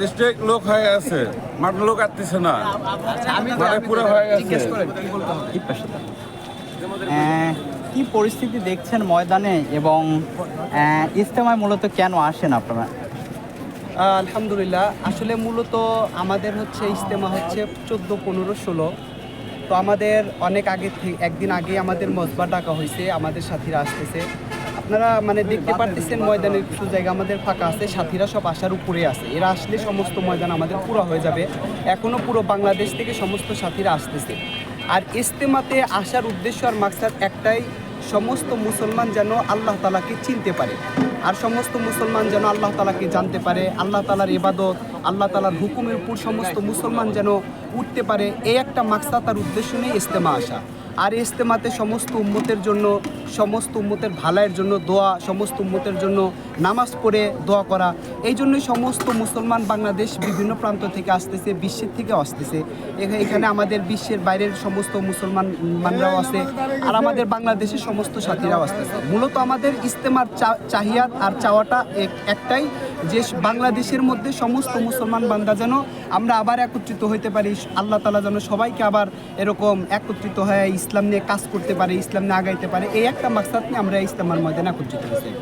District লোক হয়ে আছে। মাঠ লোক আসতেছে না। আমি মানে পুরো হয়ে গেছে। কি পরিস্থিতি দেখছেন ময়দানে এবং ইজতেমায় মূলত কেন আসেন আপনারা? আলহামদুলিল্লাহ। আসলে মূলত আমাদের হচ্ছে ইজতেমা হচ্ছে চোদ্দ পনেরো ষোলো। তো আমাদের অনেক আগে থেকে একদিন আগে আমাদের মজবা ডাকা হয়েছে আমাদের সাথীরা আসতেছে। আপনারা মানে দেখতে পারতেছেন ময়দানের কিছু জায়গা আমাদের ফাঁকা আছে, সাথীরা সব আসার উপরে আছে। এরা আসলে সমস্ত ময়দান আমাদের পুরো হয়ে যাবে। এখনও পুরো বাংলাদেশ থেকে সমস্ত সাথীরা আসতেছে। আর ইজতেমাতে আসার উদ্দেশ্য আর মাকসাদ একটাই, সমস্ত মুসলমান যেন আল্লাহ তালাকে চিনতে পারে। আর সমস্ত মুসলমান যেন আল্লাহ তালাকে জানতে পারে। আল্লাহ তালার ইবাদত, আল্লাহ তালার হুকুমের উপর সমস্ত মুসলমান যেন উঠতে পারে। এই একটা মাকসাদ আর উদ্দেশ্য নিয়ে ইস্তেমা আসা। আর ইস্তেমাতে সমস্ত উম্মতের জন্য সমস্ত উম্মতের ভালাইয়ের জন্য দোয়া সমস্ত উম্মতের জন্য নামাজ পড়ে দোয়া করা, এই জন্যই সমস্ত মুসলমান বাংলাদেশ বিভিন্ন প্রান্ত থেকে আসতেছে, বিশ্বের থেকে আসতেছে। এখা- এখানে আমাদের বিশ্বের বাইরের সমস্ত মুসলমান মানরাও আছে, আর আমাদের বাংলাদেশের সমস্ত সাথীরাও আসতেছে। মূলত আমাদের ইস্তেমার চাহিয়াত আর চাওয়াটা এক- একটাই যে বাংলাদেশের মধ্যে সমস্ত মুসলমান বান্দা যেন আমরা আবার একত্রিত হইতে পারি, আল্লাহ তালা যেন সবাইকে আবার এরকম একত্রিত হয়ে ইসলাম নিয়ে কাজ করতে পারে, ইসলাম নিয়ে আগাইতে পারে। এই একটা মাকসাদ নিয়ে আমরা ইস্তেমার ময়দানে একত্রিত হয়েছি।